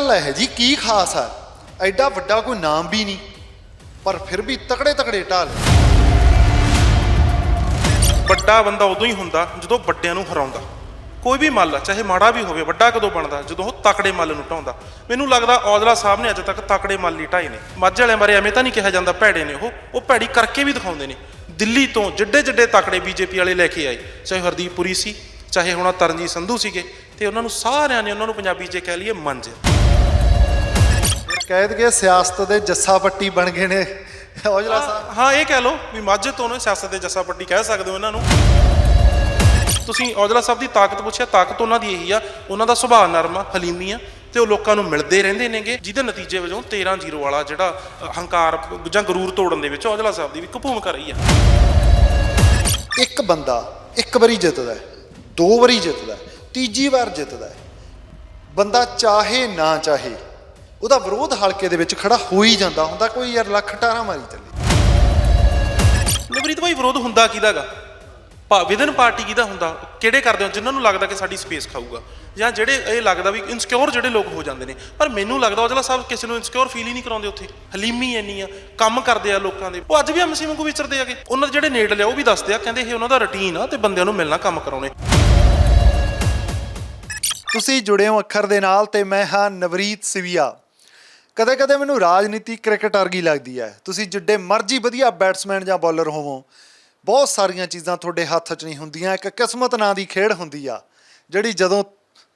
ਗੱਲ ਹੈ ਜੀ, ਕੀ ਖਾਸ ਆ ਐਡਾ ਵੱਡਾ ਕੋਈ ਨਾਮ ਵੀ ਨਹੀਂ, ਪਰ ਫਿਰ ਵੀ ਤਕੜੇ ਤਕੜੇ ਢਾਲ। ਵੱਡਾ ਬੰਦਾ ਉਦੋਂ ਹੀ ਹੁੰਦਾ ਜਦੋਂ ਵੱਡਿਆਂ ਨੂੰ ਹਰਾਉਂਦਾ। ਕੋਈ ਵੀ ਮੱਲ ਚਾਹੇ ਮਾੜਾ ਵੀ ਹੋਵੇ, ਵੱਡਾ ਕਦੋਂ ਬਣਦਾ? ਜਦੋਂ ਉਹ ਤਕੜੇ ਮੱਲ ਨੂੰ ਢਾਉਂਦਾ। ਮੈਨੂੰ ਲੱਗਦਾ ਔਜਲਾ ਸਾਹਿਬ ਨੇ ਅੱਜ ਤੱਕ ਤਕੜੇ ਮੱਲ ਹੀ ਢਾਏ ਨੇ। ਮਾਝੇ ਵਾਲਿਆਂ ਬਾਰੇ ਐਵੇਂ ਤਾਂ ਨਹੀਂ ਕਿਹਾ ਜਾਂਦਾ, ਭੈੜੇ ਨੇ ਉਹ। ਉਹ ਭੈੜੀ ਕਰਕੇ ਵੀ ਦਿਖਾਉਂਦੇ ਨੇ। ਦਿੱਲੀ ਤੋਂ ਜਿੱਡੇ ਜਿੱਡੇ ਤਕੜੇ ਬੀਜੇਪੀ ਵਾਲੇ ਲੈ ਕੇ ਆਏ। ਚਾਹੇ ਹਰਦੀਪ ਪੁਰੀ ਸੀ, ਚਾਹੇ ਹੁਣ ਤਰਨਜੀਤ ਸੰਧੂ ਸੀਗੇ, ਤੇ ਉਹਨਾਂ ਨੂੰ ਸਾਰਿਆਂ ਨੇ ਉਹਨਾਂ ਨੂੰ ਪੰਜਾਬੀ 'ਚ ਕਹਿ ਲਈਏ ਮੰਜ। ਕਹਿ ਦਈਏ ਸਿਆਸਤ ਦੇ ਜੱਸਾ ਪੱਟੀ ਬਣ ਗਏ ਨੇ ਔਜਲਾ ਸਾਹਿਬ ਹਾਂ ਇਹ ਕਹਿ ਲਓ ਵੀ ਮਾਝੇ ਤੋਂ ਨੇ ਸਿਆਸਤ ਦੇ ਜੱਸਾ ਪੱਟੀ ਕਹਿ ਸਕਦੇ ਹੋ ਇਹਨਾਂ ਨੂੰ ਤੁਸੀਂ ਔਜਲਾ ਸਾਹਿਬ ਦੀ ਤਾਕਤ ਪੁੱਛਿਆ ਤਾਕਤ ਉਹਨਾਂ ਦੀ ਇਹੀ ਆ ਉਹਨਾਂ ਦਾ ਸੁਭਾਅ ਨਰਮ ਆ ਹਲੀਮੀ ਆ ਤੇ ਉਹ ਲੋਕਾਂ ਨੂੰ ਮਿਲਦੇ ਰਹਿੰਦੇ ਨੇਗੇ ਜਿਹਦੇ ਨਤੀਜੇ ਵਜੋਂ 13-0 ਵਾਲਾ ਜਿਹੜਾ ਹੰਕਾਰ ਜਾਂ ਗਰੂਰ ਤੋੜਨ ਦੇ ਵਿੱਚ ਔਜਲਾ ਸਾਹਿਬ ਦੀ ਵੀ ਇੱਕ ਭੂਮਿਕਾ ਰਹੀ ਆ ਇੱਕ ਬੰਦਾ ਇੱਕ ਵਾਰੀ ਜਿੱਤਦਾ ਹੈ, ਦੋ ਵਾਰੀ ਜਿੱਤਦਾ ਹੈ, ਤੀਜੀ ਵਾਰ ਜਿੱਤਦਾ ਹੈ। ਬੰਦਾ ਚਾਹੇ ਨਾ ਚਾਹੇ ਉਹਦਾ ਵਿਰੋਧ ਹਲਕੇ ਦੇ ਵਿੱਚ ਖੜਾ ਹੋ ਹੀ ਜਾਂਦਾ ਹੁੰਦਾ ਕੋਈ ਯਾਰ ਲੱਖ ਟਾਰਾ ਮਾਰੀ ਚੱਲੇ। ਨਵਰੀਤ ਭਾਈ ਵਿਰੋਧ ਹੁੰਦਾ ਕਿਹਦਾਗਾ ਭਾ ਵਿਦਨ ਪਾਰਟੀ ਕਿਹਦਾ ਹੁੰਦਾ? ਕਿਹੜੇ ਕਰਦੇ ਹੋ? ਜਿਨ੍ਹਾਂ ਨੂੰ ਲੱਗਦਾ ਕਿ ਸਾਡੀ ਸਪੇਸ ਖਾਊਗਾ। ਜਾਂ ਜਿਹੜੇ ਇਹ ਲੱਗਦਾ ਵੀ ਇਨਸਿਕਿਉਰ ਜਿਹੜੇ ਲੋਕ ਹੋ ਜਾਂਦੇ ਨੇ। ਪਰ ਮੈਨੂੰ ਲੱਗਦਾ ਔਜਲਾ ਸਾਹਿਬ ਕਿਸੇ ਨੂੰ ਇਨਸਿਕਿਉਰ ਫੀਲ ਹੀ ਨਹੀਂ ਕਰਾਉਂਦੇ ਉੱਥੇ। ਹਲੀਮੀ ਇੰਨੀ ਆ ਕੰਮ ਕਰਦੇ ਆ ਲੋਕਾਂ ਦੇ। ਉਹ ਅੱਜ ਵੀ ਐਮਸੀ ਵਾਂਗੂ ਵਿਚਰਦੇ ਆਗੇ ਉਹਨਾਂ ਦੇ ਜਿਹੜੇ ਨੇੜ ਲਿਆ ਉਹ ਵੀ ਦੱਸਦੇ ਆ ਕਹਿੰਦੇ ਇਹ ਉਹਨਾਂ ਦਾ ਰੁਟੀਨ ਆ ਤੇ ਬੰਦਿਆਂ ਨੂੰ ਮਿਲਣਾ ਕੰਮ ਕਰਾਉਣੇ। ਤੁਸੀਂ ਜੁੜੇ ਹੋ ਅੱਖਰ ਦੇ ਨਾਲ ਤੇ ਮੈਂ ਹਾਂ ਨਵਰੀਤ ਸਿਵੀਆ। ਕਦੇ ਕਦੇ ਮੈਨੂੰ ਰਾਜਨੀਤੀ ਕ੍ਰਿਕਟ ਵਰਗੀ ਲੱਗਦੀ ਹੈ। ਤੁਸੀਂ ਜਿੱਡੇ ਮਰਜ਼ੀ ਵਧੀਆ ਬੈਟਸਮੈਨ ਜਾਂ ਬੌਲਰ ਹੋਵੋ, ਬਹੁਤ ਸਾਰੀਆਂ ਚੀਜ਼ਾਂ ਤੁਹਾਡੇ ਹੱਥ 'ਚ ਨਹੀਂ ਹੁੰਦੀਆਂ, ਇੱਕ ਕਿਸਮਤ ਨਾਂ ਦੀ ਖੇਡ ਹੁੰਦੀ ਆ, ਜਿਹੜੀ ਜਦੋਂ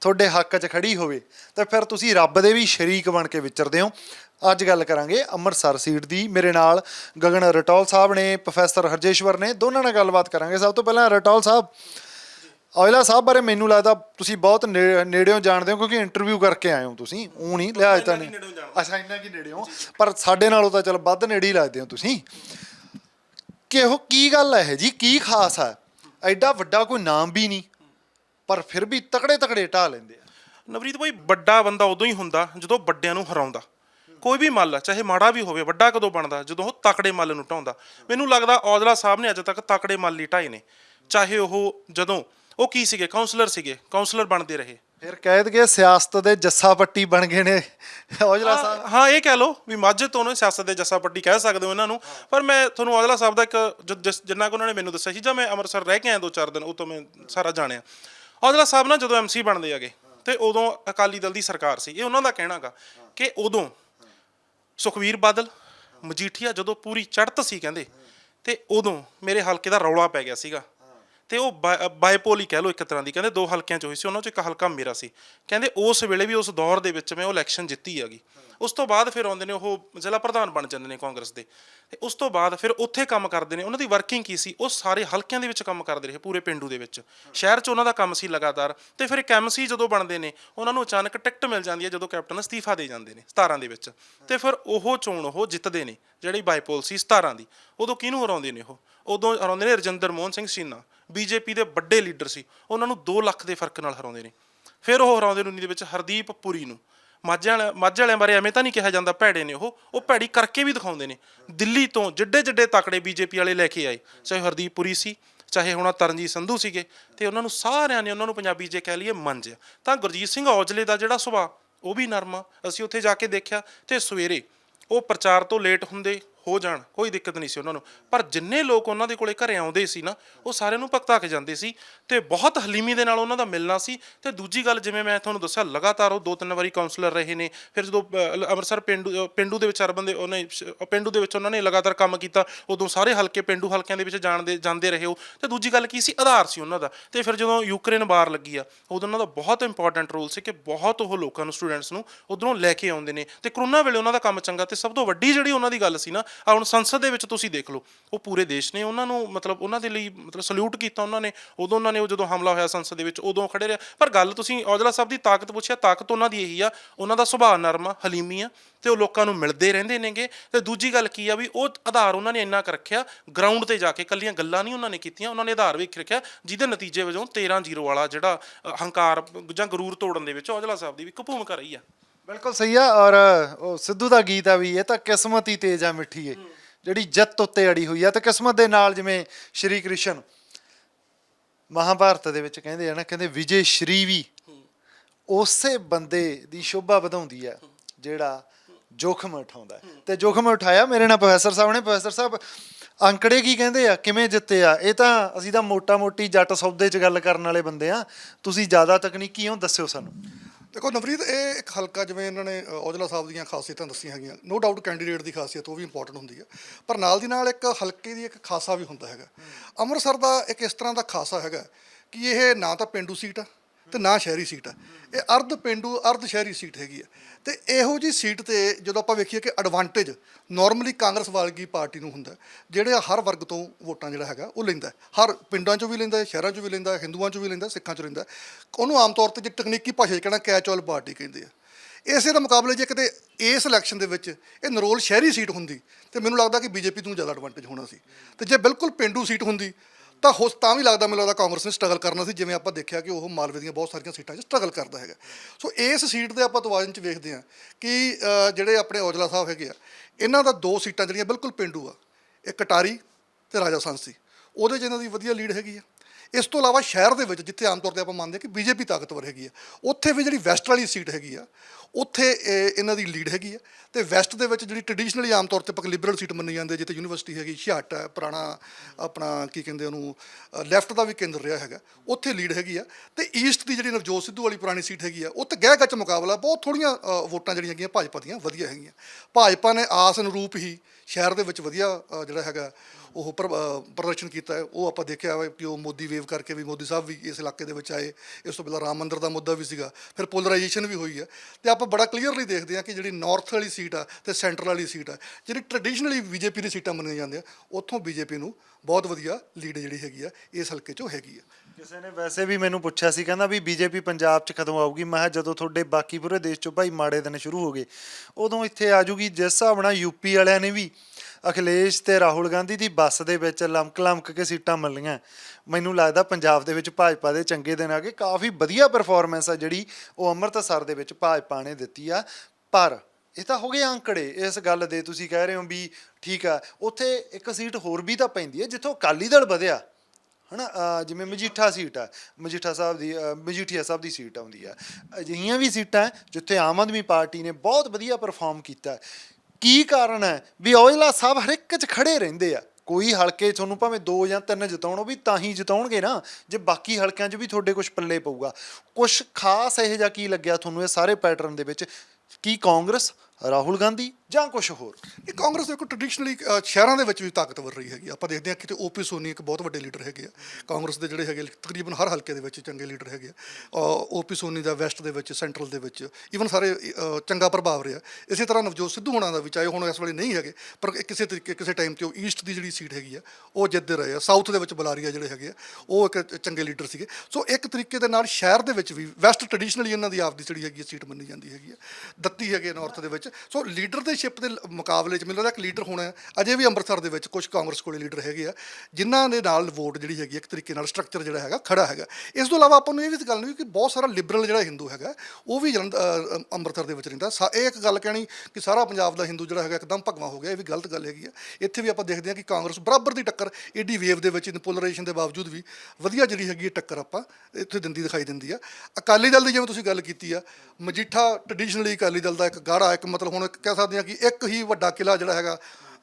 ਤੁਹਾਡੇ ਹੱਕ 'ਚ ਖੜੀ ਹੋਵੇ, ਤਾਂ ਫਿਰ ਤੁਸੀਂ ਰੱਬ ਦੇ ਵੀ ਸ਼ਰੀਕ ਬਣ ਕੇ ਵਿਚਰਦੇ ਹੋ। ਅੱਜ ਗੱਲ ਕਰਾਂਗੇ ਅੰਮ੍ਰਿਤਸਰ ਸੀਟ ਦੀ। ਮੇਰੇ ਨਾਲ ਗਗਨ ਰਟੌਲ ਸਾਹਿਬ ਨੇ, ਪ੍ਰੋਫੈਸਰ ਹਰਜੇਸ਼ਵਰ ਨੇ, ਦੋਨਾਂ ਨਾਲ ਗੱਲਬਾਤ ਕਰਾਂਗੇ। ਸਭ ਤੋਂ ਪਹਿਲਾਂ ਰਟੌਲ ਸਾਹਿਬ ਔਜਲਾ ਸਾਹਿਬ ਬਾਰੇ ਮੈਨੂੰ ਲੱਗਦਾ ਤੁਸੀਂ ਬਹੁਤ ਨੇ- ਨੇੜਿਓਂ ਜਾਣਦੇ ਹੋ ਕਿਉਂਕਿ ਇੰਟਰਵਿਊ ਕਰਕੇ ਆਏ ਹੋ ਤੁਸੀਂ। ਉਹ ਨਹੀਂ ਲਿਆ ਤਾਂ ਨਹੀਂ। ਅੱਛਾ ਇੰਨਾ ਕੀ ਨੇੜਿਓਂ। ਪਰ ਸਾਡੇ ਨਾਲੋਂ ਤਾਂ ਚਲ ਵੱਧ ਨੇੜੇ ਹੀ ਲੱਗਦੇ ਹੋ ਤੁਸੀਂ। ਕਿਹੋ ਕੀ ਗੱਲ ਹੈ ਜੀ? ਕੀ ਖਾਸ ਹੈ ਐਡਾ ਵੱਡਾ ਕੋਈ ਨਾਮ ਵੀ ਨਹੀਂ। ਪਰ ਫਿਰ ਵੀ ਤਕੜੇ ਤਕੜੇ ਢਾ ਲੈਂਦੇ ਆ। ਨਵਰੀਤ ਭਾਈ ਵੱਡਾ ਬੰਦਾ ਉਦੋਂ ਹੀ ਹੁੰਦਾ ਜਦੋਂ ਵੱਡਿਆਂ ਨੂੰ ਹਰਾਉਂਦਾ। ਕੋਈ ਵੀ ਮੱਲ ਚਾਹੇ ਮਾੜਾ ਵੀ ਹੋਵੇ ਵੱਡਾ ਕਦੋਂ ਬਣਦਾ? ਜਦੋਂ ਉਹ ਤਕੜੇ ਮੱਲ ਨੂੰ ਢਾਉਂਦਾ। ਮੈਨੂੰ ਲੱਗਦਾ ਔਜਲਾ ਸਾਹਿਬ ਨੇ ਅੱਜ ਤੱਕ ਤਕੜੇ ਮੱਲ ਹੀ ਢਾਏ ਨੇ। ਚਾਹੇ ਉਹ ਜਦੋਂ ਉਹ ਕੀ ਸੀਗੇ? ਕਾਉਂਸਲਰ ਸੀਗੇ। ਕਾਉਂਸਲਰ ਬਣਦੇ ਰਹੇ। ਫਿਰ ਕਹਿ ਦਈਏ ਸਿਆਸਤ ਦੇ ਜੱਸਾ ਪੱਟੀ ਬਣ ਗਏ ਨੇ। ਔਜਲਾ ਸਾਹਿਬ। ਹਾਂ- ਇਹ ਕਹਿ ਲਓ ਵੀ ਮਾਝੇ ਤੋਂ ਨੇ ਸਿਆਸਤ ਦੇ ਜੱਸਾ ਪੱਟੀ ਕਹਿ ਸਕਦੇ ਹੋ ਇਹਨਾਂ ਨੂੰ। ਪਰ ਮੈਂ ਤੁਹਾਨੂੰ ਔਜਲਾ ਸਾਹਿਬ ਦਾ ਇੱਕ ਜਿੰਨਾ ਕੁ ਉਹਨਾਂ ਨੇ ਮੈਨੂੰ ਦੱਸਿਆ ਸੀ ਜਾਂ ਮੈਂ ਅੰਮ੍ਰਿਤਸਰ ਰਹਿ ਕੇ ਆਇਆ ਦੋ ਚਾਰ ਦਿਨ ਉਹ ਤੋਂ ਮੈਂ ਸਾਰਾ ਜਾਣਿਆ। ਔਜਲਾ ਸਾਹਿਬ ਨਾ ਜਦੋਂ ਐਮਸੀ ਬਣਦੇ ਆਗੇ ਤੇ ਉਦੋਂ ਅਕਾਲੀ ਦਲ ਦੀ ਸਰਕਾਰ ਸੀ। ਇਹ ਉਹਨਾਂ ਦਾ ਕਹਿਣਾਗਾ ਕਿ ਉਦੋਂ ਸੁਖਵੀਰ ਬਾਦਲ ਮਜੀਠੀਆ ਜਦੋਂ ਪੂਰੀ ਚੜ੍ਹਤ ਸੀ ਕਹਿੰਦੇ ਤੇ ਉਦੋਂ ਮੇਰੇ ਹਲਕੇ ਦਾ ਰੌਲਾ ਪੈ ਗਿਆ ਸੀਗਾ। ਤੇ ਉਹ ਬਾਈ- ਬਾਈਪੋਲ ਹੀ ਕਹਿ ਲਓ ਇੱਕ ਤਰ੍ਹਾਂ ਦੀ। ਕਹਿੰਦੇ ਦੋ ਹਲਕਿਆਂ ਚ ਹੋਈ ਸੀ, ਉਹਨਾਂ ਚ ਇੱਕ ਹਲਕਾ ਮੇਰਾ ਸੀ। ਕਹਿੰਦੇ ਉਸ ਵੇਲੇ ਵੀ ਉਸ ਦੌਰ ਦੇ ਵਿੱਚ ਮੈਂ ਉਹ ਇਲੈਕਸ਼ਨ ਜਿੱਤੀ ਹੈਗੀ। ਉਸ ਤੋਂ ਬਾਅਦ ਫਿਰ ਆਉਂਦੇ ਨੇ ਉਹ ਜ਼ਿਲ੍ਹਾ ਪ੍ਰਧਾਨ ਬਣ ਜਾਂਦੇ ਨੇ ਕਾਂਗਰਸ ਦੇ। ਤੇ ਉਸ ਤੋਂ ਬਾਅਦ ਫਿਰ ਉੱਥੇ ਕੰਮ ਕਰਦੇ ਨੇ। ਉਹਨਾਂ ਦੀ ਵਰਕਿੰਗ ਕੀ ਸੀ? ਉਹ ਸਾਰੇ ਹਲਕਿਆਂ ਦੇ ਵਿੱਚ ਕੰਮ ਕਰਦੇ ਰਹੇ, ਪੂਰੇ ਪਿੰਡੂ ਦੇ ਵਿੱਚ। ਸ਼ਹਿਰ 'ਚ ਉਹਨਾਂ ਦਾ ਕੰਮ ਸੀ ਲਗਾਤਾਰ। ਤੇ ਫਿਰ ਇੱਕ ਐਮਸੀ ਜਦੋਂ ਬਣਦੇ ਨੇ, ਉਹਨਾਂ ਨੂੰ ਅਚਾਨਕ ਟਿਕਟ ਮਿਲ ਜਾਂਦੀ ਹੈ ਜਦੋਂ ਕੈਪਟਨ ਅਸਤੀਫਾ ਦੇ ਜਾਂਦੇ ਨੇ 17 ਦੇ ਵਿੱਚ। ਤੇ ਫਿਰ ਉਹ ਚੋਣ ਉਹ ਜਿੱਤਦੇ ਨੇ, ਜਿਹੜੀ ਬਾਈਪੋਲ ਸੀ 17 ਦੀ। ਉਦੋਂ ਕਿਹਨੂੰ ਹਰਾਉਂਦੇ ਨੇ ਉਹ? ਉਦੋਂ ਹਰਾਉਂਦੇ ਨੇ ਰਜਿੰਦਰ ਮੋਹਨ ਸਿੰਘ ਸੀਨਾ। ਬੀਜੇਪੀ ਦੇ ਵੱਡੇ ਲੀਡਰ ਸੀ, ਉਹਨਾਂ ਨੂੰ 2 ਲੱਖ ਦੇ ਫ਼ਰਕ ਨਾਲ ਹਰਾਉਂਦੇ ਨੇ। ਫਿਰ ਉਹ ਹਰਾਉਂਦੇ ਨੇ 19 ਦੇ ਵਿੱਚ ਹਰਦੀਪ ਪੁਰੀ ਨੂੰ। ਮਾਝਿਆਂ ਵਾਲਿਆਂ, ਮਾਝੇ ਵਾਲਿਆਂ ਬਾਰੇ ਐਵੇਂ ਤਾਂ ਨਹੀਂ ਕਿਹਾ ਜਾਂਦਾ, ਭੈੜੇ ਨੇ ਉਹ ਉਹ ਭੈੜੀ ਕਰਕੇ ਵੀ ਦਿਖਾਉਂਦੇ ਨੇ। ਦਿੱਲੀ ਤੋਂ ਜਿੱਡੇ ਜਿੱਡੇ ਤਕੜੇ ਬੀਜੇਪੀ ਵਾਲੇ ਲੈ ਕੇ ਆਏ, ਚਾਹੇ ਹਰਦੀਪ ਪੁਰੀ ਸੀ, ਚਾਹੇ ਹੁਣ ਤਰਨਜੀਤ ਸੰਧੂ ਸੀਗੇ, ਤੇ ਉਹਨਾਂ ਨੂੰ ਸਾਰਿਆਂ ਨੇ ਉਹਨਾਂ ਨੂੰ ਪੰਜਾਬੀ ਜੇ ਕਹਿ ਲਈਏ ਮੰਜਿਆ ਤਾਂ ਗੁਰਜੀਤ ਸਿੰਘ ਔਜਲੇ ਦਾ ਜਿਹੜਾ ਸੁਭਾਅ, ਉਹ ਵੀ ਨਰਮ ਆ। ਅਸੀਂ ਉੱਥੇ ਜਾ ਕੇ ਦੇਖਿਆ, ਤੇ ਸਵੇਰੇ ਉਹ ਪ੍ਰਚਾਰ ਤੋਂ ਲੇਟ ਹੁੰਦੇ ਹੋ ਜਾਣ ਕੋਈ ਦਿੱਕਤ ਨਹੀਂ ਸੀ ਉਹਨਾਂ ਨੂੰ। ਪਰ ਜਿੰਨੇ ਲੋਕ ਉਹਨਾਂ ਦੇ ਕੋਲੇ ਘਰੇ ਆਉਂਦੇ ਸੀ ਨਾ ਉਹ ਸਾਰਿਆਂ ਨੂੰ ਭਗਤਾ ਕੇ ਜਾਂਦੇ ਸੀ ਤੇ ਬਹੁਤ ਹਲੀਮੀ ਦੇ ਨਾਲ ਉਹਨਾਂ ਦਾ ਮਿਲਣਾ ਸੀ। ਤੇ ਦੂਜੀ ਗੱਲ ਜਿਵੇਂ ਮੈਂ ਤੁਹਾਨੂੰ ਦੱਸਿਆ ਲਗਾਤਾਰ ਉਹ ਦੋ ਤਿੰਨ ਵਾਰੀ ਕਾਉਂਸਲਰ ਰਹੇ ਨੇ ਫਿਰ ਜਦੋਂ ਅ, ਅੰਮ੍ਰਿਤਸਰ ਪਿੰਡੂ ਅ, ਪਿੰਡੂ ਦੇ ਵਿੱਚ ਅਰਬਨ ਦੇ ਉਹਨੇ ਸ਼- ਪਿੰਡੂ ਦੇ ਵਿੱਚ ਉਹਨਾਂ ਨੇ ਲਗਾਤਾਰ ਕੰਮ ਕੀਤਾ ਉਦੋਂ ਸਾਰੇ ਹਲਕੇ ਪਿੰਡੂ ਹਲਕਿਆਂ ਦੇ ਵਿੱਚ ਜਾਣਦੇ ਜਾਂਦੇ ਰਹੇ ਉਹ। ਤੇ ਦੂਜੀ ਗੱਲ ਕੀ ਸੀ? ਆਧਾਰ ਸੀ ਉਹਨਾਂ ਦਾ। ਤੇ ਫਿਰ ਜਦੋਂ ਯੂਕਰੇਨ ਬਾਹਰ ਲੱਗੀ ਆ ਉਦੋਂ ਉਹਨਾਂ ਦਾ ਬਹੁਤ ਇੰਪੋਰਟੈਂਟ ਰੋਲ ਸੀ ਕਿ ਬਹੁਤ ਉਹ ਲੋਕਾਂ ਨੂੰ ਸਟੂਡੈਂਟਸ ਨੂੰ ਉਧਰੋਂ ਲੈ ਕੇ ਆਉਂਦੇ ਨੇ। ਤੇ ਕਰੋਨਾ ਵੇਲੇ ਉਹਨਾਂ ਦਾ ਕੰਮ ਚੰਗਾ ਤੇ ਸਭ ਤੋਂ ਵੱਡੀ ਜਿਹੜੀ ਉਹਨਾਂ ਦੀ ਗੱਲ ਸੀ ਨਾ ਆ, ਹੁਣ ਸੰਸਦ ਦੇ ਵਿੱਚ ਤੁਸੀਂ ਦੇਖ ਲਓ, ਉਹ ਪੂਰੇ ਦੇਸ਼ ਨੇ ਉਹਨਾਂ ਨੂੰ ਮਤਲਬ ਉਹਨਾਂ ਦੇ ਲਈ ਮਤਲਬ ਸਲੂਟ ਕੀਤਾ ਉਹਨਾਂ ਨੇ, ਉਦੋਂ ਉਹਨਾਂ ਨੇ ਉਹ ਜਦੋਂ ਹਮਲਾ ਹੋਇਆ ਸੰਸਦ ਦੇ ਵਿੱਚ, ਉਦੋਂ ਖੜੇ ਰਿਹਾ। ਪਰ ਗੱਲ ਤੁਸੀਂ ਔਜਲਾ ਸਾਹਿਬ ਦੀ ਤਾਕਤ ਪੁੱਛਿਆ, ਤਾਕਤ ਉਹਨਾਂ ਦੀ ਇਹੀ ਆ, ਉਹਨਾਂ ਦਾ ਸੁਭਾਅ ਨਰਮ ਆ, ਹਲੀਮੀ ਆ, ਤੇ ਉਹ ਲੋਕਾਂ ਨੂੰ ਮਿਲਦੇ ਰਹਿੰਦੇ ਨੇਗੇ। ਤੇ ਦੂਜੀ ਗੱਲ ਕੀ ਆ ਵੀ ਉਹ ਆਧਾਰ ਉਹਨਾਂ ਨੇ ਇੰਨਾ ਕੁ ਰੱਖਿਆ ਗਰਾਊਂਡ ਤੇ ਜਾ ਕੇ ਕੱਲੀਆਂ ਗੱਲਾਂ ਨਹੀਂ ਉਹਨਾਂ ਨੇ ਕੀਤੀਆਂ, ਉਹਨਾਂ ਨੇ ਆਧਾਰ ਵੇਖ ਰੱਖਿਆ, ਜਿਹਦੇ ਨਤੀਜੇ ਵਜੋਂ 13-0 ਵਾਲਾ ਜਿਹੜਾ ਹੰਕਾਰ ਜਾਂ ਗਰੂਰ ਤੋੜਨ ਦੇ ਵਿੱਚ ਔਜਲਾ ਸਾਹਿਬ ਦੀ ਵੀ ਇੱਕ ਭੂਮਿਕਾ ਰਹੀ ਆ। ਬਿਲਕੁਲ ਸਹੀ ਆ, ਔਰ ਉਹ ਸਿੱਧੂ ਦਾ ਗੀਤ ਆ ਵੀ, ਇਹ ਤਾਂ ਕਿਸਮਤ ਹੀ ਤੇਜ ਆ ਮਿੱਠੀ ਏ, ਜਿਹੜੀ ਜੱਤ ਉੱਤੇ ਅੜੀ ਹੋਈ ਆ, ਤੇ ਕਿਸਮਤ ਦੇ ਨਾਲ ਜਿਵੇਂ ਸ਼੍ਰੀ ਕ੍ਰਿਸ਼ਨ ਮਹਾਭਾਰਤ ਦੇ ਵਿੱਚ ਕਹਿੰਦੇ ਆ ਨਾ, ਕਹਿੰਦੇ ਵਿਜੇ ਸ਼੍ਰੀ ਵੀ ਉਸੇ ਬੰਦੇ ਦੀ ਸ਼ੋਭਾ ਵਧਾਉਂਦੀ ਹੈ ਜਿਹੜਾ ਜੋਖਮ ਉਠਾਉਂਦਾ ਹੈ। ਤੇ ਜੋਖਮ ਉਠਾਇਆ ਮੇਰੇ ਨਾਲ ਪ੍ਰੋਫੈਸਰ ਸਾਹਿਬ ਨੇ, ਪ੍ਰੋਫੈਸਰ ਸਾਹਿਬ ਅੰਕੜੇ ਕੀ ਕਹਿੰਦੇ ਆ, ਕਿਵੇਂ ਜਿੱਤੇ ਆ, ਇਹ ਤਾਂ ਅਸੀਂ ਤਾਂ ਮੋਟਾ ਮੋਟੀ ਜੱਟ ਸੌਦੇ 'ਚ ਗੱਲ ਕਰਨ ਵਾਲੇ ਬੰਦੇ ਆ, ਤੁਸੀਂ ਜ਼ਿਆਦਾ ਤਕਨੀਕੀ ਹੋ, ਦੱਸਿਓ ਸਾਨੂੰ ਦੇਖੋ ਨਵਰੀਤ ਇਹ ਇੱਕ ਹਲਕਾ ਜਿਵੇਂ ਇਹਨਾਂ ਨੇ ਔਜਲਾ ਸਾਹਿਬ ਦੀਆਂ ਖਾਸੀਅਤਾਂ ਦੱਸੀਆਂ ਹੈਗੀਆਂ ਨੋ ਡਾਊਟ ਕੈਂਡੀਡੇਟ ਦੀ ਖਾਸੀਅਤ ਉਹ ਵੀ ਇੰਪੋਰਟੈਂਟ ਹੁੰਦੀ ਹੈ ਪਰ ਨਾਲ ਦੀ ਨਾਲ ਇੱਕ ਹਲਕੇ ਦੀ ਇੱਕ ਖਾਸਾ ਵੀ ਹੁੰਦਾ ਹੈਗਾ। ਅੰਮ੍ਰਿਤਸਰ ਦਾ ਇੱਕ ਇਸ ਤਰ੍ਹਾਂ ਦਾ ਖਾਸਾ ਹੈਗਾ ਕਿ ਇਹ ਨਾ ਤਾਂ ਪਿੰਡੂ ਸੀਟ ਆ ਤੇ ਨਾ ਸ਼ਹਿਰੀ ਸੀਟ ਆ ਇਹ ਅਰਧ ਪਿੰਡੂ, ਅਰਧ ਸ਼ਹਿਰੀ ਸੀਟ ਹੈਗੀ ਆ ਤੇ ਇਹੋ ਜੀ ਸੀਟ ਤੇ ਜਦੋਂ ਆਪਾਂ ਵੇਖੀਏ ਕਿ ਐਡਵਾਂਟੇਜ ਨਾਰਮਲੀ ਕਾਂਗਰਸ ਵਾਲੀ ਪਾਰਟੀ ਨੂੰ ਹੁੰਦਾ ਜਿਹੜੇ ਹਰ ਵਰਗ ਤੋਂ ਵੋਟਾਂ ਜਿਹੜਾ ਹੈਗਾ ਉਹ ਲੈਂਦਾ ਹਰ ਪਿੰਡਾਂ 'ਚੋਂ ਵੀ ਲੈਂਦਾ ਸ਼ਹਿਰਾਂ 'ਚੋਂ ਵੀ ਲੈਂਦਾ ਹਿੰਦੂਆਂ 'ਚੋਂ ਵੀ ਲੈਂਦਾ ਸਿੱਖਾਂ 'ਚੋਂ ਲੈਂਦਾ ਉਹਨੂੰ ਆਮ ਤੌਰ ਤੇ ਜੇ ਤਕਨੀਕੀ ਭਾਸ਼ਾ 'ਚ ਕਹਿਣਾ ਕੈਚ ਆਲ ਪਾਰਟੀ ਕਹਿੰਦੇ ਆ। ਇਸੇ ਦੇ ਮੁਕਾਬਲੇ ਜੇ ਕਿਤੇ ਇਸ ਇਲੈਕਸ਼ਨ ਦੇ ਵਿੱਚ ਇਹ ਨਰੋਲ ਸ਼ਹਿਰੀ ਸੀਟ ਹੁੰਦੀ, ਤੇ ਮੈਨੂੰ ਲੱਗਦਾ ਕਿ ਬੀਜੇਪੀ ਨੂੰ ਜ਼ਿਆਦਾ ਐਡਵਾਂਟੇਜ ਹੋਣਾ ਸੀ। ਤੇ ਜੇ ਬਿਲਕੁਲ ਪਿੰਡੂ ਸੀਟ ਹੁੰਦੀ ਤਾਂ ਹੋ ਤਾਂ ਵੀ ਲੱਗਦਾ ਮੈਨੂੰ ਲੱਗਦਾ ਕਾਂਗਰਸ ਨੇ ਸਟਰਗਲ ਕਰਨਾ ਸੀ, ਜਿਵੇਂ ਆਪਾਂ ਦੇਖਿਆ ਕਿ ਉਹ ਮਾਲਵੇ ਦੀਆਂ ਬਹੁਤ ਸਾਰੀਆਂ ਸੀਟਾਂ 'ਚ ਸਟਰਗਲ ਕਰਦਾ ਹੈਗਾ। ਸੋ ਇਸ ਸੀਟ ਦੇ ਆਪਾਂ ਤਵਾਜ਼ਨ 'ਚ ਵੇਖਦੇ ਹਾਂ ਕਿ ਜਿਹੜੇ ਆਪਣੇ ਔਜਲਾ ਸਾਹਿਬ ਹੈਗੇ ਆ, ਇਹਨਾਂ ਦਾ ਦੋ ਸੀਟਾਂ ਜਿਹੜੀਆਂ ਬਿਲਕੁਲ ਪਿੰਡੂ ਆ ਇਹ ਕਟਾਰੀ ਤੇ ਰਾਜਾ ਸੰਸੀ ਉਹਦੇ 'ਚ ਇਹਨਾਂ ਦੀ ਵਧੀਆ ਲੀਡ ਹੈਗੀ ਆ। ਇਸ ਤੋਂ ਇਲਾਵਾ ਸ਼ਹਿਰ ਦੇ ਵਿੱਚ ਜਿੱਥੇ ਆਮ ਤੌਰ ਤੇ ਆਪਾਂ ਮੰਨਦੇ ਹਾਂ ਕਿ ਬੀਜੇਪੀ ਤਾਕਤਵਰ ਹੈਗੀ ਆ, ਉੱਥੇ ਵੀ ਜਿਹੜੀ ਵੈਸਟ ਵਾਲੀ ਸੀਟ ਹੈਗੀ ਆ, ਉੱਥੇ, ਇਹ, ਇਹਨਾਂ ਦੀ ਲੀਡ ਹੈਗੀ ਆ। ਤੇ ਵੈਸਟ ਦੇ ਵਿੱਚ ਜਿਹੜੀ ਟ੍ਰੈਡੀਸ਼ਨਲੀ ਆਮ ਤੌਰ ਤੇ ਆਪਾਂ ਲਿਬਰਲ ਸੀਟ ਮੰਨੀ ਜਾਂਦੀ ਹੈ ਜਿੱਥੇ ਯੂਨੀਵਰਸਿਟੀ ਹੈਗੀ ਛਿਆਟ ਹੈ, ਪੁਰਾਣਾ ਆਪਣਾ ਕੀ ਕਹਿੰਦੇ ਉਹਨੂੰ ਲੈਫਟ ਦਾ ਵੀ ਕੇਂਦਰ ਰਿਹਾ ਹੈਗਾ, ਉੱਥੇ ਲੀਡ ਹੈਗੀ ਆ। ਤੇ ਈਸਟ ਦੀ ਜਿਹੜੀ ਨਵਜੋਤ ਸਿੱਧੂ ਵਾਲੀ ਪੁਰਾਣੀ ਸੀਟ ਹੈਗੀ ਆ, ਉੱਥੇ ਗਹਿ ਗੱਚ ਮੁਕਾਬਲਾ, ਬਹੁਤ ਥੋੜੀਆਂ ਵੋਟਾਂ ਜਿਹੜੀਆਂ ਹੈਗੀਆਂ ਭਾਜਪਾ ਦੀਆਂ ਵਧੀਆ ਹੈਗੀਆਂ। ਭਾਜਪਾ ਨੇ ਆਸ ਅਨੁਰੂਪ ਹੀ ਸ਼ਹਿਰ ਦੇ ਵਿੱਚ ਵਧੀਆ ਅ, ਜਿਹੜਾ ਹੈਗਾ ਉਹ ਪ੍ਰ- ਅ, ਪ੍ਰਦਰਸ਼ਨ ਕੀਤਾ ਹੈ। ਉਹ ਆਪਾਂ ਦੇਖਿਆ ਹੋਇਆ ਕਿ ਉਹ ਮੋਦੀ ਵੇਵ ਕਰਕੇ ਵੀ ਮੋਦੀ ਸਾਹਿਬ ਵੀ ਇਸ ਇਲਾਕੇ ਦੇ ਵਿੱਚ ਆਏ। ਇਸ ਤੋਂ ਪਹਿਲਾਂ ਰਾਮ ਮੰਦਿਰ ਦਾ ਮੁੱਦਾ ਵੀ ਸੀਗਾ। ਫਿਰ ਪੋਲਰਾਈਜੇਸ਼ਨ ਵੀ ਹੋਈ ਹੈ। ਤੇ ਆਪਾਂ ਬੜਾ ਕਲੀਅਰਲੀ ਦੇਖਦੇ ਹਾਂ ਕਿ ਜਿਹੜੀ ਨਾਰਥ ਵਾਲੀ ਸੀਟ ਆ ਤੇ ਸੈਂਟਰ ਵਾਲੀ ਸੀਟ ਆ ਜਿਹੜੀ ਟ੍ਰੈਡੀਸ਼ਨਲੀ ਬੀਜੇਪੀ ਦੀ ਸੀਟਾਂ ਮੰਨੀਆਂ ਜਾਂਦੀਆਂ ਉੱਥੋਂ ਬੀਜੇਪੀ ਨੂੰ ਬਹੁਤ ਵਧੀਆ ਲੀਡ ਜਿਹੜੀ ਹੈਗੀ ਆ ਇਸ ਹਲਕੇ 'ਚੋਂ ਹੈਗੀ ਆ। ਕਿਸੇ ਨੇ ਵੈਸੇ ਵੀ ਮੈਨੂੰ ਪੁੱਛਿਆ ਸੀ, ਕਹਿੰਦਾ ਵੀ ਬੀਜੇਪੀ ਪੰਜਾਬ 'ਚ ਕਦੋਂ ਆਊਗੀ? ਮੈਂ ਕਿਹਾ ਜਦੋਂ ਤੁਹਾਡੇ ਬਾਕੀ ਪੂਰੇ ਦੇਸ਼ 'ਚੋਂ ਭਾਈ ਮਾੜੇ ਦਿਨ ਸ਼ੁਰੂ ਹੋ ਗਏ। ਉਦੋਂ ਇੱਥੇ ਆ ਜੂਗੀ, ਜਿਸ ਹਿਸਾਬ ਨਾਲ ਯੂਪੀ ਵਾਲਿਆਂ ਨੇ ਵੀ ਅਖਿਲੇਸ਼ ਤੇ ਰਾਹੁਲ ਗਾਂਧੀ ਦੀ ਬੱਸ ਦੇ ਵਿੱਚ ਲਮਕ ਲਮਕ ਕੇ ਸੀਟਾਂ ਮਿਲੀਆਂ। ਮੈਨੂੰ ਲੱਗਦਾ ਪੰਜਾਬ ਦੇ ਵਿੱਚ ਭਾਜਪਾ ਦੇ ਚੰਗੇ ਦਿਨ ਆ ਗਏ। ਕਾਫੀ ਵਧੀਆ ਪਰਫਾਰਮੈਂਸ ਆ ਜਿਹੜੀ ਉਹ ਅੰਮ੍ਰਿਤਸਰ ਦੇ ਵਿੱਚ ਭਾਜਪਾ ਨੇ ਦਿੱਤੀ ਆ। ਪਰ ਇਹ ਤਾਂ ਹੋ ਗਏ ਅੰਕੜੇ। ਇਸ ਗੱਲ ਦੇ ਤੁਸੀਂ ਕਹਿ ਰਹੇ ਹੋ ਵੀ ਠੀਕ ਆ। ਉੱਥੇ ਇੱਕ ਸੀਟ ਹੋਰ ਵੀ ਤਾਂ ਪੈਂਦੀ ਹੈ ਜਿੱਥੋਂ ਅਕਾਲੀ ਦਲ ਵਧਿਆ। ਹਨਾ? ਅਹ ਜਿਵੇਂ ਮਜੀਠਾ ਸੀਟ ਆ। ਮਜੀਠਾ ਸਾਹਿਬ ਦੀ, ਅਹ ਮਜੀਠੀਆ ਸਾਹਿਬ ਦੀ ਸੀਟ ਆਉਂਦੀ ਆ। ਅਜਿਹੀਆਂ ਵੀ ਸੀਟਾਂ ਜਿੱਥੇ ਆਮ ਆਦਮੀ ਪਾਰਟੀ ਨੇ ਬਹੁਤ ਵਧੀਆ ਪਰਫਾਰਮ ਕੀਤਾ ਕੀ ਕਾਰਨ ਹੈ ਵੀ ਔਜਲਾ ਸਾਹਿਬ ਹਰ ਇੱਕ 'ਚ ਖੜੇ ਰਹਿੰਦੇ ਆ। ਕੋਈ ਹਲਕੇ ਤੁਹਾਨੂੰ ਭਾਵੇਂ ਦੋ ਜਾਂ ਤਿੰਨ ਜਿਤਾਉਣ, ਉਹ ਵੀ ਤਾਂ ਹੀ ਜਿਤਾਉਣਗੇ ਨਾ। ਜੇ ਬਾਕੀ ਹਲਕਿਆਂ 'ਚ ਵੀ ਤੁਹਾਡੇ ਕੁਝ ਪੱਲੇ ਪਊਗਾ। ਕੁਝ ਖਾਸ ਇਹੋ ਜਿਹਾ ਕੀ ਲੱਗਿਆ ਤੁਹਾਨੂੰ ਇਹ ਸਾਰੇ ਪੈਟਰਨ ਦੇ ਵਿੱਚ? ਕੀ ਕਾਂਗਰਸ? ਰਾਹੁਲ ਗਾਂਧੀ? ਜਾਂ ਕੁਝ ਹੋਰ। ਇਹ ਕਾਂਗਰਸ ਇੱਕ ਟ੍ਰੈਡੀਸ਼ਨਲੀ ਸ਼ਹਿਰਾਂ ਦੇ ਵਿੱਚ ਵੀ ਤਾਕਤਵਰ ਰਹੀ ਹੈਗੀ। ਆਪਾਂ ਦੇਖਦੇ ਹਾਂ ਕਿਤੇ ਓਪੀ ਸੋਨੀ ਇੱਕ ਬਹੁਤ ਵੱਡੇ ਲੀਡਰ ਹੈਗੇ ਆ। ਕਾਂਗਰਸ ਦੇ ਜਿਹੜੇ ਹੈਗੇ, ਤਕਰੀਬਨ ਹਰ ਹਲਕੇ ਦੇ ਵਿੱਚ ਚੰਗੇ ਲੀਡਰ ਹੈਗੇ ਆ। ਓਪੀ ਸੋਨੀ ਦਾ ਵੈਸਟ ਦੇ ਵਿੱਚ, ਸੈਂਟਰਲ ਦੇ ਵਿੱਚ ਈਵਨ ਸਾਰੇ ਚੰਗਾ ਪ੍ਰਭਾਵ ਰਿਹਾ। ਇਸੇ ਤਰ੍ਹਾਂ ਨਵਜੋਤ ਸਿੱਧੂ ਹੋਣਾ ਦਾ ਵੀ, ਚਾਹੇ ਹੁਣ ਇਸ ਵੇਲੇ ਨਹੀਂ ਹੈਗੇ, ਪਰ ਕਿਸੇ ਤਰੀਕੇ, ਕਿਸੇ ਟਾਈਮ ਤੇ ਉਹ ਈਸਟ ਦੀ ਜਿਹੜੀ ਸੀਟ ਹੈਗੀ ਆ, ਉਹ ਜਿੱਤਦੇ ਰਹੇ ਆ। ਸਾਊਥ ਦੇ ਵਿੱਚ ਬੁਲਾਰੀਆ ਜਿਹੜੇ ਹੈਗੇ ਆ, ਉਹ ਇੱਕ ਚੰਗੇ ਲੀਡਰ ਸੀਗੇ। ਸੋ ਇੱਕ ਤਰੀਕੇ ਦੇ ਨਾਲ ਸ਼ਹਿਰ ਦੇ ਵਿੱਚ ਵੀ ਵੈਸਟ ਟ੍ਰੈਡੀਸ਼ਨਲੀ ਇਹਨਾਂ ਦੀ ਆਪਦੀ ਜਿਹੜੀ ਹੈਗੀ ਆ ਸੀਟ ਮੰਨੀ ਜਾਂਦੀ ਹੈਗੀ ਆ। ਦੱਤੀ ਹੈਗੇ ਨਾਰਥ ਦੇ ਵਿੱਚ। ਸੋ ਲੀਡਰ ਦੇ ਲੀਡਰਸ਼ਿਪ ਦੇ ਮੁਕਾਬਲੇ 'ਚ ਮੈਨੂੰ ਲੱਗਦਾ ਇੱਕ ਲੀਡਰ ਹੋਣਾ ਅਜੇ ਵੀ ਅੰਮ੍ਰਿਤਸਰ ਦੇ ਵਿੱਚ ਕੁਝ ਕਾਂਗਰਸ ਕੋਲੇ ਲੀਡਰ ਹੈਗੇ ਆ। ਜਿਨ੍ਹਾਂ ਦੇ ਨਾਲ ਵੋਟ ਜਿਹੜੀ ਹੈਗੀ ਇੱਕ ਤਰੀਕੇ ਨਾਲ ਸਟਰਕਚਰ ਜਿਹੜਾ ਹੈਗਾ, ਖੜਾ ਹੈਗਾ। ਇਸ ਤੋਂ ਇਲਾਵਾ ਆਪਾਂ ਨੂੰ ਇਹ ਵੀ ਗੱਲ ਨਹੀਂ ਕਿ ਬਹੁਤ ਸਾਰਾ ਲਿਬਰਲ ਜਿਹੜਾ ਹਿੰਦੂ ਹੈਗਾ, ਉਹ ਵੀ ਜਲੰਧ- ਅੰਮ੍ਰਿਤਸਰ ਦੇ ਵਿੱਚ ਰਹਿੰਦਾ। ਸਾ- ਇਹ ਇੱਕ ਗੱਲ ਕਹਿਣੀ ਕਿ ਸਾਰਾ ਪੰਜਾਬ ਦਾ ਹਿੰਦੂ ਜਿਹੜਾ ਹੈਗਾ ਇੱਕਦਮ ਭਗਵਾ ਹੋ ਗਿਆ। ਇਹ ਵੀ ਗਲਤ ਗੱਲ ਹੈਗੀ ਆ। ਇੱਥੇ ਵੀ ਆਪਾਂ ਦੇਖਦੇ ਹਾਂ ਕਿ ਕਾਂਗਰਸ ਬਰਾਬਰ ਦੀ ਟੱਕਰ ਏਡੀ ਵੇਵ ਦੇ ਵਿੱਚ ਪੋਲਰਾਈਜੇਸ਼ਨ ਦੇ ਬਾਵਜੂਦ ਵੀ ਵਧੀਆ ਜਿਹੜੀ ਹੈਗੀ ਹੈ ਟੱਕਰ ਆਪਾਂ ਇੱਥੇ ਦਿੰਦੀ ਦਿਖਾਈ ਦਿੰਦੀ ਆ। ਅਕਾਲੀ ਦਲ ਦੀ ਜਿਵੇਂ ਤੁਸੀਂ ਗੱਲ ਕੀਤੀ ਆ, ਮਜੀਠਾ ਟ੍ਰੈਡੀਸ਼ਨਲੀ ਅਕਾਲੀ ਦਲ ਦਾ ਇੱਕ ਗਾੜਾ, ਇੱਕ ਮਤਲਬ ਹੁਣ ਕਹਿ ਸਕਦੇ ਹਾਂ ਕਿ ਇੱਕ ਹੀ ਵੱਡਾ ਕਿਲਾ ਜਿਹੜਾ ਹੈਗਾ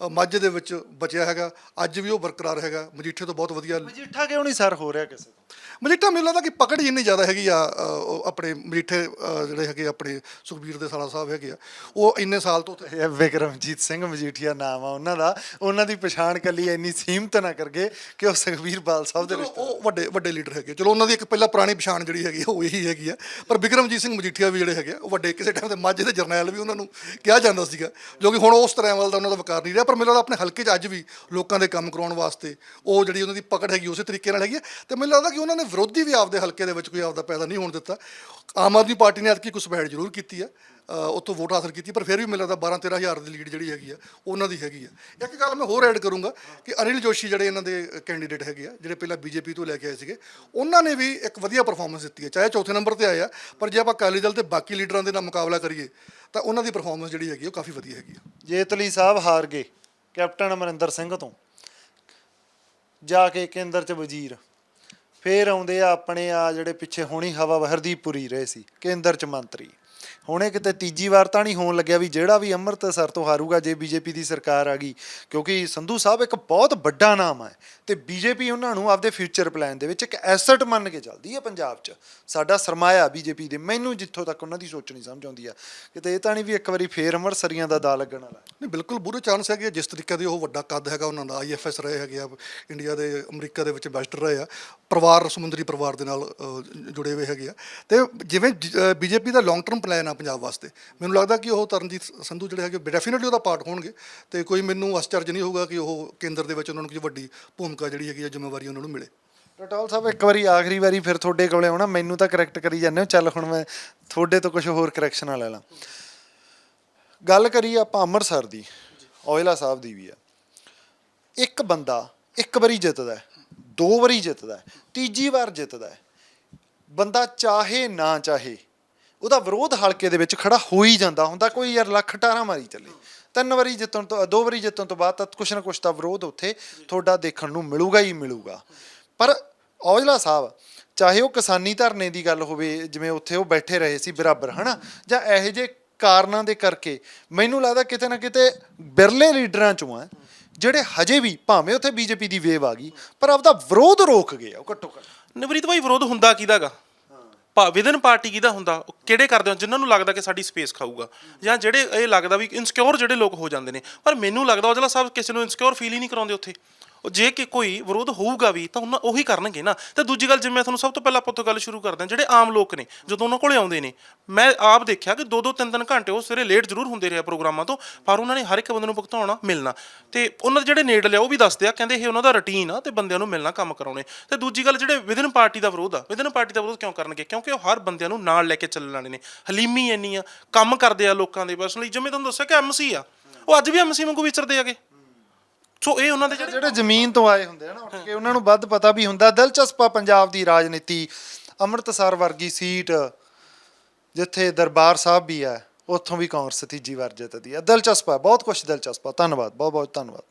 ਮਾਝੇ ਦੇ ਵਿੱਚ ਬਚਿਆ ਹੈਗਾ। ਅੱਜ ਵੀ ਉਹ ਬਰਕਰਾਰ ਹੈਗਾ। ਮਜੀਠੇ ਤੋਂ ਬਹੁਤ ਵਧੀਆ ਮਜੀਠਾ ਕਿਉਂ ਨਹੀਂ ਸਰ ਹੋ ਰਿਹਾ ਕਿਸੇ ਤੋਂ? ਮਜੀਠਾ ਮੈਨੂੰ ਲੱਗਦਾ ਕਿ ਪਕੜ ਹੀ ਇੰਨੀ ਜ਼ਿਆਦਾ ਹੈਗੀ ਆ ਉਹ ਆਪਣੇ ਮਜੀਠੇ ਜਿਹੜੇ ਹੈਗੇ ਆਪਣੇ ਸੁਖਬੀਰ ਦੇ ਸਾਲਾ ਸਾਹਿਬ ਹੈਗੇ ਆ। ਉਹ ਇੰਨੇ ਸਾਲ ਤੋਂ ਇਹ ਵਿਕਰਮਜੀਤ ਸਿੰਘ ਮਜੀਠੀਆ ਨਾਮ ਆ ਉਹਨਾਂ ਦਾ। ਉਹਨਾਂ ਦੀ ਪਛਾਣ ਕੱਲੀ ਇੰਨੀ ਸੀਮਤ ਨਾ ਕਰਗੇ ਕਿ ਉਹ ਸੁਖਬੀਰ ਬਾਲ ਸਾਹਿਬ ਦੇ ਰਿਸ਼ਤੇ ਉਹ ਵੱਡੇ ਵੱਡੇ ਲੀਡਰ ਹੈਗੇ। ਚਲੋ ਉਹਨਾਂ ਦੀ ਇੱਕ ਪਹਿਲਾਂ ਪੁਰਾਣੀ ਪਛਾਣ ਜਿਹੜੀ ਹੈਗੀ ਉਹ ਇਹੀ ਹੈਗੀ ਆ। ਪਰ ਬਿਕਰਮਜੀਤ ਸਿੰਘ ਮਜੀਠੀਆ ਵੀ ਜਿਹੜੇ ਹੈਗੇ ਆ, ਉਹ ਵੱਡੇ ਕਿਸੇ ਟਾਈਮ ਦੇ ਮਾਝੇ ਦੇ ਜਰਨੈਲ ਵੀ ਉਹਨਾਂ ਨੂੰ ਕਿਹਾ ਜਾਂਦਾ ਸੀਗਾ। ਜੋ ਕਿ ਹੁਣ ਉਸ ਤਰ੍ਹਾਂ ਵੱਲ ਦਾ ਉਹਨਾਂ ਦਾ ਵਕਾਰ ਨਹੀਂ ਰਿਹਾ। ਪਰ ਮੈਨੂੰ ਲੱਗਦਾ ਆਪਣੇ ਹਲਕੇ 'ਚ ਅੱਜ ਵੀ ਲੋਕਾਂ ਦੇ ਕੰਮ ਕਰਾਉਣ ਵਾਸਤੇ ਉਹ ਜਿਹੜੀ ਉਹਨਾਂ ਦੀ ਪਕੜ ਹੈਗੀ ਉਸੇ ਤਰੀਕੇ ਨਾਲ ਹੈਗੀ ਆ। ਤੇ ਮੈਨੂੰ ਲੱਗਦਾ ਕਿ ਉਹਨਾਂ ਨੇ ਵਿਰੋਧੀ ਵੀ ਆਪਦੇ ਹਲਕੇ ਦੇ ਵਿੱਚ ਕੋਈ ਆਪਦਾ ਪੈਦਾ ਨਹੀਂ ਹੋਣ ਦਿੱਤਾ। ਆਮ ਆਦਮੀ ਪਾਰਟੀ ਨੇ ਐਤਕੀ ਕੁਸਬੈੜ ਜ਼ਰੂਰ ਕੀਤੀ ਆ ਉੱਥੋਂ ਵੋਟ ਹਾਸਲ ਕੀਤੀ ਪਰ ਫਿਰ ਵੀ ਮੈਨੂੰ ਲੱਗਦਾ 12 13 ਹਜ਼ਾਰ ਦੀ ਲੀਡ ਜਿਹੜੀ ਹੈਗੀ ਆ ਉਹਨਾਂ ਦੀ ਹੈਗੀ ਆ। ਇੱਕ ਗੱਲ ਮੈਂ ਹੋਰ ਐਡ ਕਰੂੰਗਾ ਕਿ ਅਨਿਲ ਜੋਸ਼ੀ ਜਿਹੜੇ ਇਹਨਾਂ ਦੇ ਕੈਂਡੀਡੇਟ ਹੈਗੇ ਆ ਜਿਹੜੇ ਪਹਿਲਾਂ ਬੀਜੇਪੀ ਤੋਂ ਲੈ ਕੇ ਆਏ ਸੀਗੇ ਉਹਨਾਂ ਨੇ ਵੀ ਇੱਕ ਵਧੀਆ ਪਰਫਾਰਮੈਂਸ ਦਿੱਤੀ ਹੈ ਚਾਹੇ ਚੌਥੇ ਨੰਬਰ ਤੇ ਆਇਆ ਪਰ ਜੇ ਆਪਾਂ ਅਕਾਲੀ ਦਲ ਤੇ ਬਾਕੀ ਲੀਡਰਾਂ ਦੇ ਨਾਲ ਮੁਕਾਬਲਾ ਕਰੀਏ ਤਾਂ ਉਹਨਾਂ ਦੀ ਪਰਫਾਰਮੈਂਸ ਜਿਹੜੀ ਹੈਗੀ ਆ, ਉਹ ਕਾਫੀ ਵਧੀਆ ਹੈਗੀ ਆ। ਜੇਤਲੀ ਸਾਹਿਬ ਹਾਰ ਗਏ। ਕੈਪਟਨ ਅਮਰਿੰਦਰ ਸਿੰਘ ਤੋਂ ਜਾ ਕੇ ਕੇਂਦਰ ਚ ਵਜ਼ੀਰ। ਫੇਰ ਆਉਂਦੇ ਆ ਆਪਣੇ ਆ ਜਿਹੜੇ ਪਿੱਛੇ ਹੋਣੀ ਹਵਾ ਹਰਦੀਪ ਪੁਰੀ ਰਹੇ ਸੀ, ਕੇਂਦਰ ਚ ਮੰਤਰੀ। ਹੁਣੇ ਕਿਤੇ ਤੀਜੀ ਵਾਰ ਤਾਂ ਨਹੀਂ ਹੋਣ ਲੱਗਿਆ ਵੀ ਜਿਹੜਾ ਵੀ ਅੰਮ੍ਰਿਤਸਰ ਤੋਂ ਹਾਰੂਗਾ ਜੇ ਬੀਜੇਪੀ ਦੀ ਸਰਕਾਰ ਆ ਗਈ ਕਿਉਂਕਿ ਸੰਧੂ ਸਾਹਿਬ ਇੱਕ ਬਹੁਤ ਵੱਡਾ ਨਾਮ ਹੈ ਤੇ ਬੀਜੇਪੀ ਉਹਨਾਂ ਨੂੰ ਆਪਦੇ ਫਿਊਚਰ ਪਲਾਨ ਦੇ ਵਿੱਚ ਇੱਕ ਐਸੈਟ ਮੰਨ ਕੇ ਚੱਲਦੀ ਹੈ ਪੰਜਾਬ 'ਚ। ਸਾਡਾ ਸਰਮਾਇਆ ਬੀਜੇਪੀ ਦੇ ਮੈਨੂੰ ਜਿੱਥੋਂ ਤੱਕ ਉਹਨਾਂ ਦੀ ਸੋਚ ਨਹੀਂ ਸਮਝ ਆਉਂਦੀ ਆ। ਕਿਤੇ ਇਹ ਤਾਂ ਨਹੀਂ ਵੀ ਇੱਕ ਵਾਰੀ ਫੇਰ ਅੰਮ੍ਰਿਤਸਰੀਆਂ ਦਾ ਦਾ ਲੱਗਣ ਵਾਲਾ ਨਹੀਂ ਬਿਲਕੁਲ ਬੁਰੇ ਚਾਂਸ ਹੈਗੇ ਆ, ਜਿਸ ਤਰੀਕੇ ਦੇ ਉਹ ਵੱਡਾ ਕੱਦ ਹੈਗਾ ਉਹਨਾਂ ਦਾ ਆਈਐਫਐਸ ਰਹੇ ਹੈਗੇ ਆ ਇੰਡੀਆ ਦੇ ਅਮਰੀਕਾ ਦੇ ਵਿੱਚ ਐਮਬੈਸਡਰ ਰਹੇ ਆ ਪਰਿਵਾਰ ਸਮੁੰਦਰੀ ਪਰਿਵਾਰ ਦੇ ਨਾਲ ਜੁੜੇ ਹੋਏ ਹੈਗੇ ਆ। ਤੇ ਜਿਵੇਂ ਬੀਜੇਪੀ ਦਾ ਲੌਂਗ ਟਰਮ ਪਲਾਨ ਆ ਪੰਜਾਬ ਵਾਸਤੇ। ਮੈਨੂੰ ਲੱਗਦਾ ਕਿ ਉਹ ਤਰਨਜੀਤ ਸੰਧੂ ਜਿਹੜੇ ਹੈਗੇ ਡੈਫੀਨਿਟਲੀ ਉਹਦਾ ਪਾਰਟ ਹੋਣਗੇ ਤੇ ਕੋਈ ਮੈਨੂੰ ਅਸਚਰਜ ਨਹੀਂ ਹੋਊਗਾ ਕਿ ਉਹ ਕੇਂਦਰ ਦੇ ਵਿੱਚ ਉਹਨਾਂ ਨੂੰ ਕੋਈ ਵੱਡੀ ਭੂਮਿਕਾ ਜਿਹੜੀ ਹੈਗੀ ਆ, ਜ਼ਿੰਮੇਵਾਰੀ ਉਹਨਾਂ ਨੂੰ ਮਿਲੇ। ਟਟੋਲ ਸਾਹਿਬ, ਇੱਕ ਵਾਰੀ ਆਖਰੀ ਵਾਰੀ ਫਿਰ ਤੁਹਾਡੇ ਕੋਲੇ ਆਉਣਾ, ਮੈਨੂੰ ਤਾਂ ਕਰੈਕਟ ਕਰੀ ਜਾਂਦੇ ਹੋ। ਚੱਲ ਹੁਣ ਮੈਂ ਤੁਹਾਡੇ ਤੋਂ ਕੁਝ ਹੋਰ ਕਰੈਕਸ਼ਨਾਂ ਲੈ ਲਾਂ। ਗੱਲ ਕਰੀਏ ਆਪਾਂ ਅੰਮ੍ਰਿਤਸਰ ਦੀ, ਔਜਲਾ ਸਾਹਿਬ ਦੀ ਵੀ ਆ। ਇੱਕ ਬੰਦਾ ਇੱਕ ਵਾਰੀ ਜਿੱਤਦਾ ਦੋ ਵਾਰੀ ਜਿੱਤਦਾ ਤੀਜੀ ਵਾਰ ਜਿੱਤਦਾ ਬੰਦਾ ਚਾਹੇ ਨਾ ਚਾਹੇ ਉਹਦਾ ਵਿਰੋਧ ਹਲਕੇ ਦੇ ਵਿੱਚ ਖੜਾ ਹੋ ਹੀ ਜਾਂਦਾ ਹੁੰਦਾ, ਕੋਈ ਯਾਰ ਲੱਖ ਟਾਰਾਂ ਮਾਰੀ ਚੱਲੇ। ਤਿੰਨ ਵਾਰੀ ਜਿੱਤਣ ਤੋਂ, ਦੋ ਵਾਰੀ ਜਿੱਤਣ ਤੋਂ ਬਾਅਦ ਤਾਂ ਕੁਛ ਨਾ ਕੁਛ ਤਾਂ ਵਿਰੋਧ ਉੱਥੇ ਤੁਹਾਡਾ ਦੇਖਣ ਨੂੰ ਮਿਲੂਗਾ ਹੀ ਮਿਲੂਗਾ। ਪਰ ਔਜਲਾ ਸਾਹਿਬ, ਚਾਹੇ ਉਹ ਕਿਸਾਨੀ ਧਰਨੇ ਦੀ ਗੱਲ ਹੋਵੇ, ਜਿਵੇਂ ਉੱਥੇ ਉਹ ਬੈਠੇ ਰਹੇ ਸੀ ਬਰਾਬਰ, ਹਨਾ? ਜਾਂ ਇਹੋ ਜਿਹੇ ਕਾਰਨਾਂ ਦੇ ਕਰਕੇ, ਮੈਨੂੰ ਲੱਗਦਾ ਕਿਤੇ ਨਾ ਕਿਤੇ ਬਿਰਲੇ ਲੀਡਰਾਂ ਚੋਂ ਆ, ਜਿਹੜੇ ਹਜੇ ਵੀ ਭਾਵੇਂ ਉੱਥੇ ਬੀਜੇਪੀ ਦੀ ਵੇਵ ਆ ਗਈ, ਪਰ ਆਪਦਾ ਵਿਰੋਧ ਰੋਕ ਗਏ ਆ, ਉਹ ਘੱਟੋ ਘੱਟ। ਨਵਰੀਤ ਭਾਈ, ਵਿਰੋਧ ਹੁੰਦਾ ਕਿਹਦਾਗਾ ਪਾ ਵਿਦਨ ਪਾਰਟੀ ਕਿਹਦਾ ਹੁੰਦਾ, ਉਹ ਕਿਹੜੇ ਕਰਦੇ ਹੋ, ਜਿਨ੍ਹਾਂ ਨੂੰ ਲੱਗਦਾ ਕਿ ਸਾਡੀ ਸਪੇਸ ਖਾਊਗਾ। ਜਾਂ ਜਿਹੜੇ ਇਹ ਲੱਗਦਾ ਵੀ ਇਨਸਿਕਿਉਰ ਜਿਹੜੇ ਲੋਕ ਹੋ ਜਾਂਦੇ ਨੇ, ਪਰ ਮੈਨੂੰ ਲੱਗਦਾ ਔਜਲਾ ਸਾਹਿਬ ਕਿਸੇ ਨੂੰ ਇਨਸਿਕਿਉਰ ਫੀਲ ਹੀ ਨਹੀਂ ਕਰਾਉਂਦੇ ਉੱਥੇ। ਉਹ ਜੇ ਕਿ ਕੋਈ ਵਿਰੋਧ ਹੋਊਗਾ ਵੀ, ਤਾਂ ਉਹਨਾਂ ਉਹੀ ਕਰਨਗੇ ਨਾ। ਤੇ ਦੂਜੀ ਗੱਲ ਜਿਵੇਂ ਮੈਂ ਤੁਹਾਨੂੰ ਸਭ ਤੋਂ ਪਹਿਲਾਂ ਆਪਾਂ ਤੋਂ ਗੱਲ ਸ਼ੁਰੂ ਕਰਦੇ ਹਾਂ, ਜਿਹੜੇ ਆਮ ਲੋਕ ਨੇ, ਜਦੋਂ ਉਹਨਾਂ ਕੋਲੇ ਆਉਂਦੇ ਨੇ, ਮੈਂ ਆਪ ਦੇਖਿਆ ਕਿ ਦੋ ਦੋ ਤਿੰਨ ਤਿੰਨ ਘੰਟੇ ਉਹ ਸਵੇਰੇ ਲੇਟ ਜ਼ਰੂਰ ਹੁੰਦੇ ਰਹੇ ਪ੍ਰੋਗਰਾਮਾਂ ਤੋਂ, ਪਰ ਉਹਨਾਂ ਨੇ ਹਰ ਇੱਕ ਬੰਦੇ ਨੂੰ ਭੁਗਤਾਉਣਾ ਮਿਲਣਾ। ਤੇ ਉਹਨਾਂ ਦੇ ਜਿਹੜੇ ਨੇੜਲੇ ਉਹ ਵੀ ਦੱਸਦੇ ਆ, ਕਹਿੰਦੇ ਇਹ ਉਹਨਾਂ ਦਾ ਰੁਟੀਨ ਆ ਤੇ ਬੰਦਿਆਂ ਨੂੰ ਮਿਲਣਾ ਕੰਮ ਕਰਾਉਣੇ। ਤੇ ਦੂਜੀ ਗੱਲ, ਜਿਹੜੇ ਵਿਦਨ ਪਾਰਟੀ ਦਾ ਵਿਰੋਧ ਆ ਵਿਦਨ ਪਾਰਟੀ ਦਾ ਵਿਰੋਧ ਕਿਉਂ ਕਰਨਗੇ? ਕਿਉਂਕਿ ਉਹ ਹਰ ਬੰਦਿਆਂ ਨੂੰ ਨਾਲ ਲੈ ਕੇ ਚੱਲਣ ਵਾਲੇ ਨੇ। ਹਲੀਮੀ ਇੰਨੀ ਆ, ਕੰਮ ਕਰਦੇ ਆ ਲੋਕਾਂ ਦੇ ਪਰਸਨਲੀ ਜਿਵੇਂ ਤੁਹਾਨੂੰ ਦੱਸਿਆ ਕਿ ਐਮਸੀ ਆ, ਉਹ ਅੱਜ ਵੀ ਐਮਸੀ ਵਾਂਗੂ ਵਿਚਰਦੇ ਆਗੇ ਸੋ ਇਹ ਉਹਨਾਂ ਦੇ ਜਿਹੜੇ ਜਿਹੜੇ ਜ਼ਮੀਨ ਤੋਂ ਆਏ ਹੁੰਦੇ ਆ ਨਾ ਉੱਠ ਕੇ ਉਹਨਾਂ ਨੂੰ ਵੱਧ ਪਤਾ ਵੀ ਹੁੰਦਾ ਦਿਲਚਸਪ ਆ ਪੰਜਾਬ ਦੀ ਰਾਜਨੀਤੀ ਅੰਮ੍ਰਿਤਸਰ ਵਰਗੀ ਸੀਟ ਜਿੱਥੇ ਦਰਬਾਰ ਸਾਹਿਬ ਵੀ ਹੈ ਉੱਥੋਂ ਵੀ ਕਾਂਗਰਸ ਤੀਜੀ ਵਾਰ ਜਿੱਤਦੀ ਹੈ। ਦਿਲਚਸਪ ਹੈ ਬਹੁਤ ਕੁਝ ਦਿਲਚਸਪ ਆ ਧੰਨਵਾਦ ਬਹੁਤ ਬਹੁਤ ਧੰਨਵਾਦ।